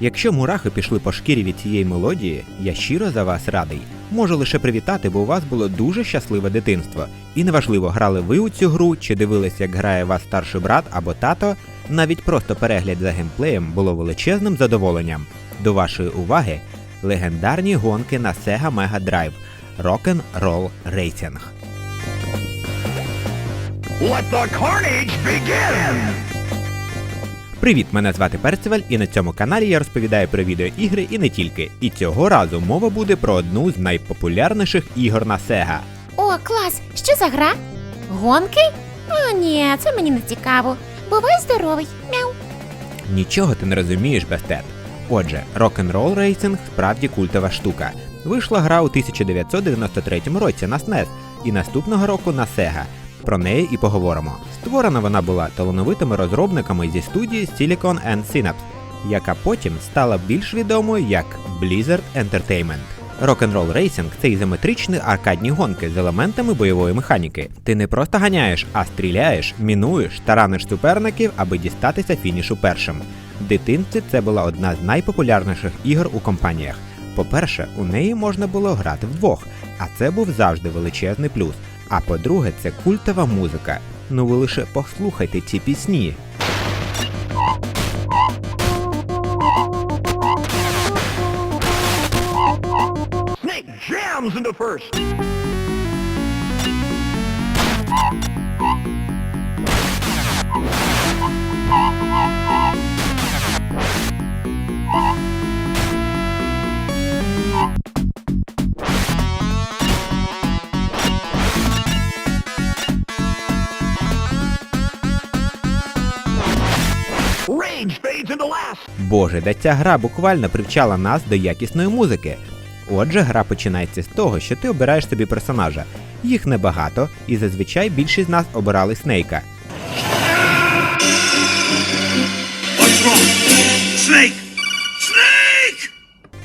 Якщо мурахи пішли по шкірі від цієї мелодії, я щиро за вас радий. Можу лише привітати, бо у вас було дуже щасливе дитинство. І неважливо, грали ви у цю гру чи дивились, як грає вас старший брат або тато, навіть просто перегляд за геймплеєм було величезним задоволенням. До вашої уваги легендарні гонки на Sega Mega Drive Rock'n'Roll Racing. Let the carnage begin! Привіт, мене звати Перцеваль, і на цьому каналі я розповідаю про відеоігри і не тільки. І цього разу мова буде про одну з найпопулярніших ігор на Sega. О, клас! Що за гра? Гонки? О, ні, це мені не цікаво. Бувай здоровий. Мяу. Нічого ти не розумієш, Bestет. Отже, Rock'n'Roll Racing справді культова штука. Вийшла гра у 1993 році на SNES і наступного року на Sega. Про неї і поговоримо. Створена вона була талановитими розробниками зі студії Silicon and Synapse, яка потім стала більш відомою як Blizzard Entertainment. Rock'n'Roll Racing – це ізометричні аркадні гонки з елементами бойової механіки. Ти не просто ганяєш, а стріляєш, мінуєш, тараниш суперників, аби дістатися фінішу першим. В дитинстві це була одна з найпопулярніших ігор у компаніях. По-перше, у неї можна було грати вдвох, а це був завжди величезний плюс. А по-друге, це культова музика. Ну ви лише послухайте ці пісні. Jams into first. Боже, да ця гра буквально привчала нас до якісної музики. Отже, гра починається з того, що ти обираєш собі персонажа. Їх небагато, і зазвичай більшість з нас обирали Снейка. Snake! Snake!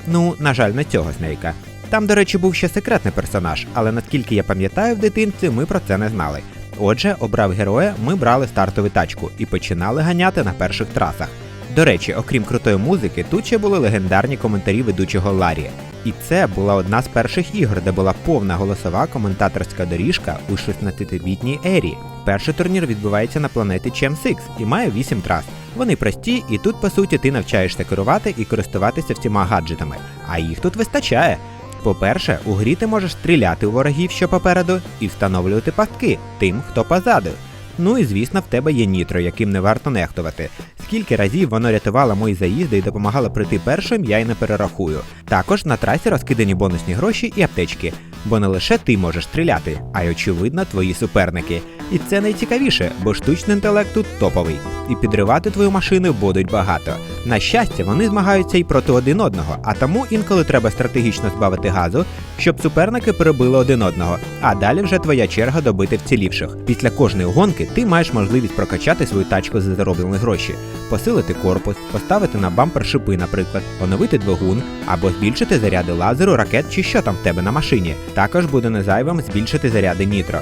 Ну, на жаль, не цього Снейка. Там, до речі, був ще секретний персонаж, але наскільки я пам'ятаю в дитинстві, ми про це не знали. Отже, обрав героя, ми брали стартову тачку і починали ганяти на перших трасах. До речі, окрім крутої музики, тут ще були легендарні коментарі ведучого Ларі. І це була одна з перших ігор, де була повна голосова коментаторська доріжка у 16-бітній ері. Перший турнір відбувається на планеті Чем-6 і має 8 трас. Вони прості, і тут, по суті, ти навчаєшся керувати і користуватися всіма гаджетами. А їх тут вистачає. По-перше, у грі ти можеш стріляти у ворогів, що попереду, і встановлювати пастки тим, хто позаду. Ну і звісно, в тебе є нітро, яким не варто нехтувати. Скільки разів воно рятувало мої заїзди і допомагало прийти першим, я й не перерахую. Також на трасі розкидані бонусні гроші і аптечки, бо не лише ти можеш стріляти, а й очевидно твої суперники. І це найцікавіше, бо штучний інтелект тут топовий, і підривати твою машину будуть багато. На щастя, вони змагаються і проти один одного, а тому інколи треба стратегічно збавити газу, щоб суперники перебили один одного, а далі вже твоя черга добити вцілівших. Після кожної гонки ти маєш можливість прокачати свою тачку за зароблені гроші, посилити корпус, поставити на бампер шипи, наприклад, оновити двигун або збільшити заряди лазеру, ракет чи що там в тебе на машині. Також буде незайвим збільшити заряди нітро.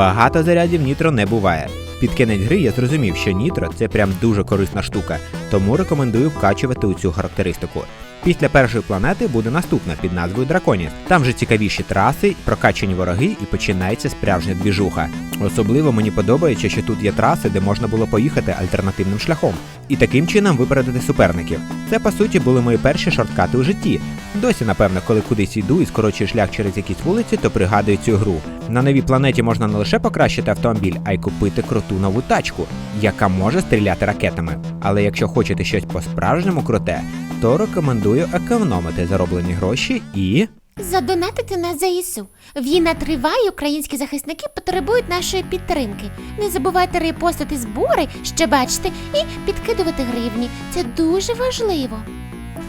Багато зарядів нітро не буває. Під кінець гри я зрозумів, що нітро це прям дуже корисна штука, тому рекомендую вкачувати у цю характеристику. Після першої планети буде наступна під назвою Драконіс. Там же цікавіші траси, прокачані вороги і починається справжня двіжуха. Особливо мені подобається, що тут є траси, де можна було поїхати альтернативним шляхом. І таким чином випередити суперників. Це по суті були мої перші шорткати у житті. Досі, напевно, коли кудись йду і скорочую шлях через якісь вулиці, то пригадую цю гру. На новій планеті можна не лише покращити автомобіль, а й купити круту нову тачку, яка може стріляти ракетами. Але якщо хочете щось по-справжньому круте, то рекомендую економити зароблені гроші і. Задонатити на ЗСУ. Війна триває, українські захисники потребують нашої підтримки. Не забувайте репостити збори, що бачите, і підкидувати гривні. Це дуже важливо.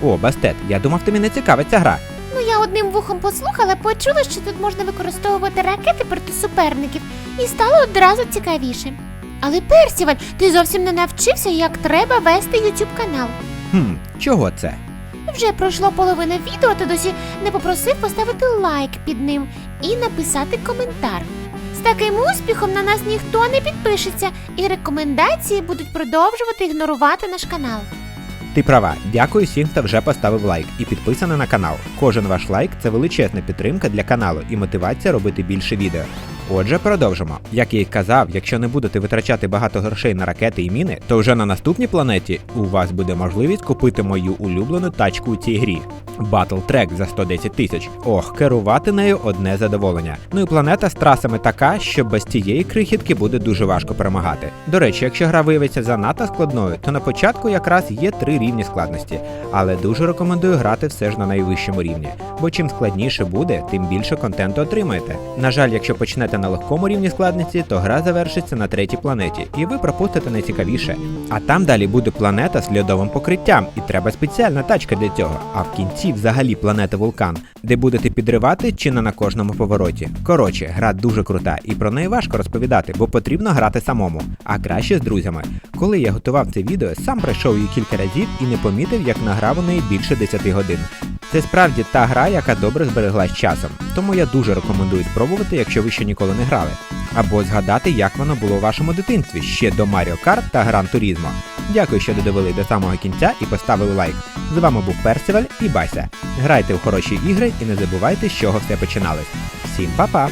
О, Бастет, я думав, тобі не цікавить ця гра. Ну, я одним вухом послухала, почула, що тут можна використовувати ракети проти суперників, і стало одразу цікавіше. Але Персіваль, ти зовсім не навчився, як треба вести YouTube канал. Хм, чого це? Вже пройшло половина відео, ти досі не попросив поставити лайк під ним і написати коментар. З таким успіхом на нас ніхто не підпишеться, і рекомендації будуть продовжувати ігнорувати наш канал. Ти права, дякую всім, хто вже поставив лайк і підписаний на канал. Кожен ваш лайк це величезна підтримка для каналу і мотивація робити більше відео. Отже, продовжимо. Як я й казав, якщо не будете витрачати багато грошей на ракети і міни, то вже на наступній планеті у вас буде можливість купити мою улюблену тачку у цій грі. Battle Track за 110 тисяч. Ох, керувати нею одне задоволення. Ну і планета з трасами така, що без цієї крихітки буде дуже важко перемагати. До речі, якщо гра виявиться занадто складною, то на початку якраз є три рівні складності, але дуже рекомендую грати все ж на найвищому рівні, бо чим складніше буде, тим більше контенту отримаєте. На жаль, якщо почнете на легкому рівні складності, то гра завершиться на третій планеті, і ви пропустите найцікавіше. А там далі буде планета з льодовим покриттям, і треба спеціальна тачка для цього. А в кінці взагалі планета вулкан, де будете підривати чи не на кожному повороті. Коротше, гра дуже крута, і про неї важко розповідати, бо потрібно грати самому, а краще з друзями. Коли я готував це відео, сам пройшов її кілька разів і не помітив, як награв у неї більше 10 годин. Це справді та гра, яка добре збереглась часом, тому я дуже рекомендую спробувати, якщо ви ще ніколи не грали. Або згадати, як воно було у вашому дитинстві ще до Mario Kart та Gran Turismo. Дякую, що додивили до самого кінця і поставили лайк. З вами був Персиваль і Бася. Грайте в хороші ігри і не забувайте, з чого все починалось. Всім па-па!